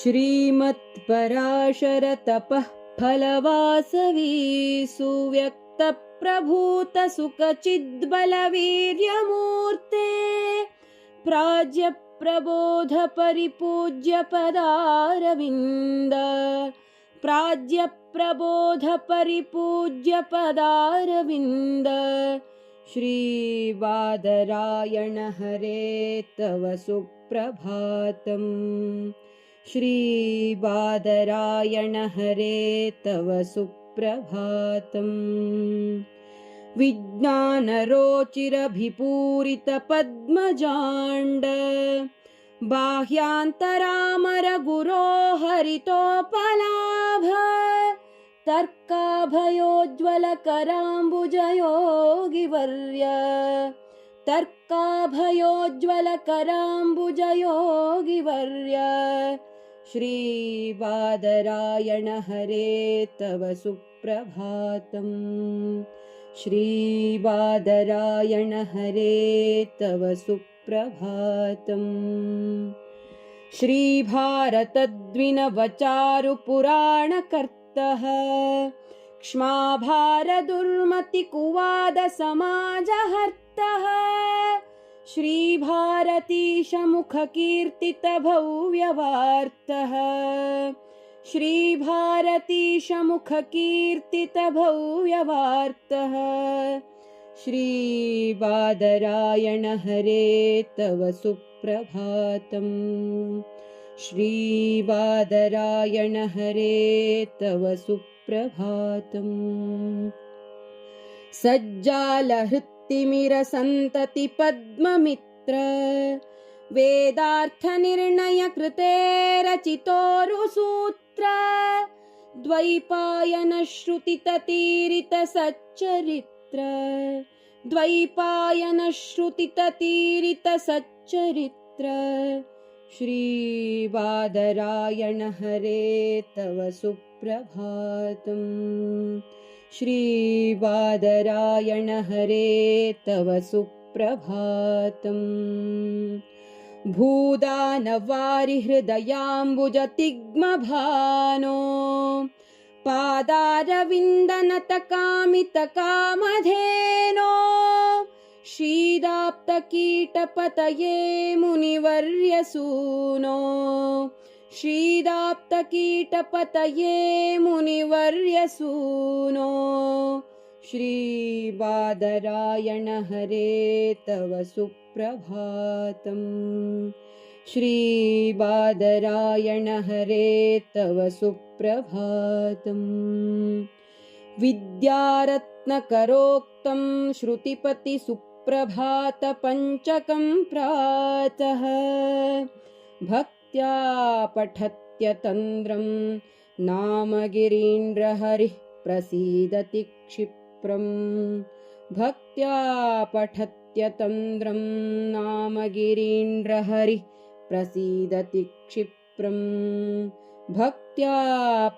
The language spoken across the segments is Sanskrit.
श्रीमत्पराशरतपः फलवासवी सुव्यक्तप्रभूतसुखचिद्बलवीर्यमूर्ते प्राज्यप्रबोधपरिपूज्यपदारविन्द प्राज्यप्रबोधपरिपूज्यपदारविन्द श्रीबादरायण हरे तव सुप्रभातम् श्रीबादरायण हरे तव सुप्रभातम्। विज्ञानरोचिरभिपूरितपद्मजाण्ड। बाह्यान्तरामरगुरो हरितोपलाभ तर्काभयोज्ज्वलकराम्बुजयोगिवर्य। तर्काभयोज्ज्वलकराम्बुजयोगिवर्य श्रीबादरायण हरे तव सुप्रभातम्। श्रीबादरायण हरे तव सुप्रभातम्। श्रीभारतद्विनवचारुपुराणकर्तः क्ष्माभारदुर्मतिकुवादसमाजहर्तः श्रीभारतीशमुखकीर्तितभव्यवार्तः। श्रीभारतीशमुखकीर्तितभव्यवार्तः। श्रीबादरायण हरे तव सुप्रभातम्। श्रीबादरायण हरे तव सुप्रभातम् सज्जालहृत्तिमिरसन्ततिपद्ममित्र वेदार्थनिर्णयकृते रचितोरुसूत्र द्वैपायनश्रुतिततीरितसच्चरित्र। द्वैपायनश्रुतिततीरितसच्चरित्र। श्रीबादरायण हरे तव सुप्रभातम् श्रीबादरायण हरे तव सुप्रभातम्। भूदानवारिहृदयाम्बुजतिग्मभानो पादारविन्दनतकामितकामधेनो शीदाप्तकीटपतये मुनिवर्यसूनो शीदाप्तकीटपतये मुनिवर्यसूनो श्रीबादरायण हरे तव सुप्रभातम्। श्रीबादरायण हरे तव सुप्रभातम्। विद्यारत्नकरोक्तं श्रुतिपतिसुप्रभातपञ्चकं प्रातः। भक्त्या पठत्यतन्द्रं नामगिरीन्द्रहरिः प्रसीदति क्षिप्रम् भक्त्या पठत्यतन्द्रं नामगिरीन्द्रहरिः प्रसीदति क्षिप्रम् भक्त्या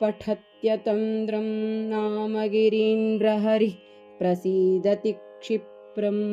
पठत्यतन्द्रं नामगिरीन्द्रहरिः प्रसीदति क्षिप्रम्